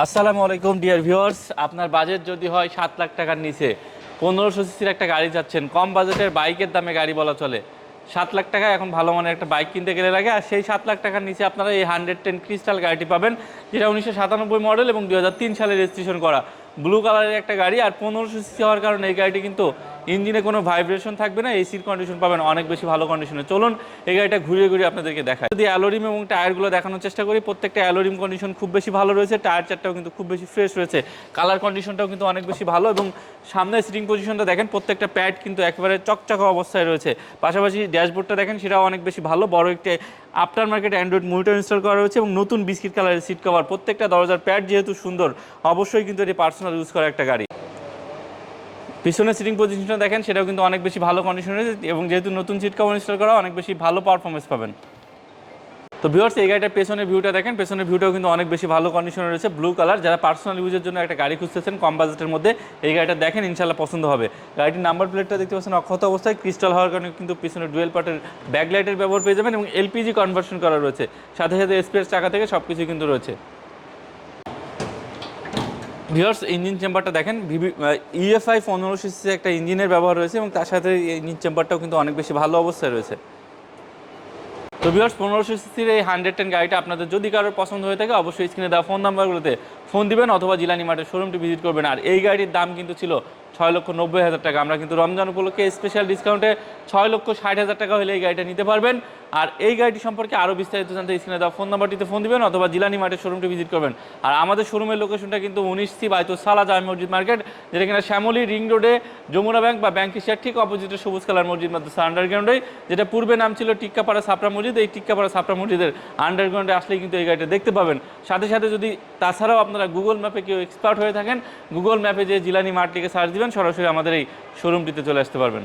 আসসালামু আলাইকুম, dear viewers. আপনার বাজেট যদি হয় সাত লাখ টাকার নিচে, পনেরোশো সিসির একটা গাড়ি যাচ্ছেন। কম বাজেটের বাইকের দামে গাড়ি বলা চলে। সাত লাখ টাকা এখন ভালো মানের একটা বাইক কিনতে গেলে লাগে। আর সেই সাত লাখ টাকার নিচে আপনারা এই হান্ড্রেড টেন ক্রিস্টাল গাড়িটি পাবেন, যেটা উনিশশো সাতানব্বই মডেল এবং দু হাজার তিন সালে রেজিস্ট্রেশন করা। ব্লু কালারের একটা গাড়ি আর পনেরোশো সিসি হওয়ার কারণে এই গাড়িটি কিন্তু ইঞ্জিনে কোনো ভাইব্রেশন থাকবে না, এসির কন্ডিশন পাবেন, অনেক বেশি ভালো কন্ডিশনে চলুন, এই গাড়িটা ঘুরিয়ে ঘুরিয়ে আপনাদেরকে দেখায় যদি অ্যালোরিম এবং টায়ারগুলো দেখানোর চেষ্টা করি, প্রত্যেকটা অ্যালোরিম কন্ডিশন খুব বেশি ভালো রয়েছে টায়ার চারটাও কিন্তু খুব বেশি ফ্রেশ রয়েছে। কালার কন্ডিশনটাও কিন্তু অনেক বেশি ভালো এবং সামনে সিটিং পজিশনটা দেখেন, প্রত্যেকটা প্যাড কিন্তু একেবারে চকচকা অবস্থায় রয়েছে। পাশাপাশি ড্যাশবোর্ডটা দেখেন, সেটাও অনেক বেশি ভালো। বড় একটি after market android monitor install করা রয়েছে এবং নতুন বিস্কিট কালারের সিট কভার প্রত্যেকটা দরজার প্যাড যেহেতু সুন্দর, অবশ্যই কিন্তু এটি পার্সোনাল ইউজ করা একটা গাড়ি। পিছনের সিটিং পজিশনটা দেখেন, সেটাও কিন্তু অনেক বেশি ভালো কন্ডিশনে রয়েছে এবং যেহেতু নতুন সিট কভার ইনস্টল করা, অনেক বেশি ভালো পারফরমেন্স পাবেন। তো ভিউয়ার্স এই গাড়িটার পেছনের ভিউটা দেখেন, পেছনের ভিউটাও কিন্তু অনেক বেশি ভালো কন্ডিশনে রয়েছে ব্লু কালার যারা পার্সোনাল ইউজের জন্য একটা গাড়ি খুঁজতেছেন, কম বাজেটের মধ্যে এই গাড়িটা দেখেন ইনশাল্লাহ পছন্দ হবে। গাড়িটির নাম্বার প্লেটটা দেখতে পাচ্ছেন, অক্ষত অবস্থায় ক্রিস্টাল হওয়ার কারণে কিন্তু পিছনে ডুয়েল পার্টের ব্যাকলাইটের ব্যবহার পেয়ে যাবেন, এবং এলপিজি কনভার্সন করা রয়েছে। সাথে সাথে স্পেস চাকা থেকে সব কিছু কিন্তু রয়েছে। ভিউয়ার্স ইঞ্জিন চেম্বারটা দেখেন ভিভি ইএফআই পনেরো সিসি একটা ইঞ্জিনের ব্যবহার রয়েছে এবং তার সাথে ইঞ্জিন চেম্বারটাও কিন্তু অনেক বেশি ভালো অবস্থায় রয়েছে। তো ভিওর্স পনেরোশো সিসির এই হান্ড্রেড টেন গাড়িটা আপনাদের যদি কারোর পছন্দ হয়ে থাকে, অবশ্যই স্ক্রিনে দেওয়া ফোন নাম্বারগুলোতে ফোন দিবেন অথবা জিলানি মার্টের শোরুমটি ভিজিট করবেন। আর এই গাড়ির দাম কিন্তু ছিল ছয় লক্ষ নব্বই হাজার টাকা। আমরা কিন্তু রমজান উপলক্ষে স্পেশাল ডিসকাউন্টে ছয় লক্ষ ষাট হাজার টাকা হলে এই গাড়িটা নিতে পারবেন। আর এই গাড়িটি সম্পর্কে আরও বিস্তারিত জানতে স্ক্রিনে দেওয়া ফোন নাম্বারটিতে ফোন দিবেন অথবা জিলানি মার্টের শোরুমটি ভিজিট করবেন। আর আমাদের শোরুমের লোকেশনটা কিন্তু উনিশ সি বাইতুল সালা জামে মসজিদ মার্কেট, যেটা কিনা শ্যামলী রিং রোডে, যমুনা ব্যাংক বা ব্যাংক এশিয়ার ঠিক অপোজিটে সবুজ কালার মসজিদ মাদ্রাসা আন্ডারগ্রাউন্ডে যেটা পূর্বে নাম ছিল টিক্কাপাড়া সাপড়া মসজিদ। এই টিক্কাপাড়া সাপড়া মসজিদের আন্ডারগ্রাউন্ডে আসলেই কিন্তু এই গাড়িটা দেখতে পাবেন। সাথে সাথে যদি তাছাড়াও আপনারা গুগল ম্যাপে কেউ এক্সপার্ট হয়ে থাকেন গুগল ম্যাপে যে জিলানি মার্টটিকে সার্চ দিবেন, সরাসরি আমাদের এই শোরুমটিতে চলে আসতে পারবেন।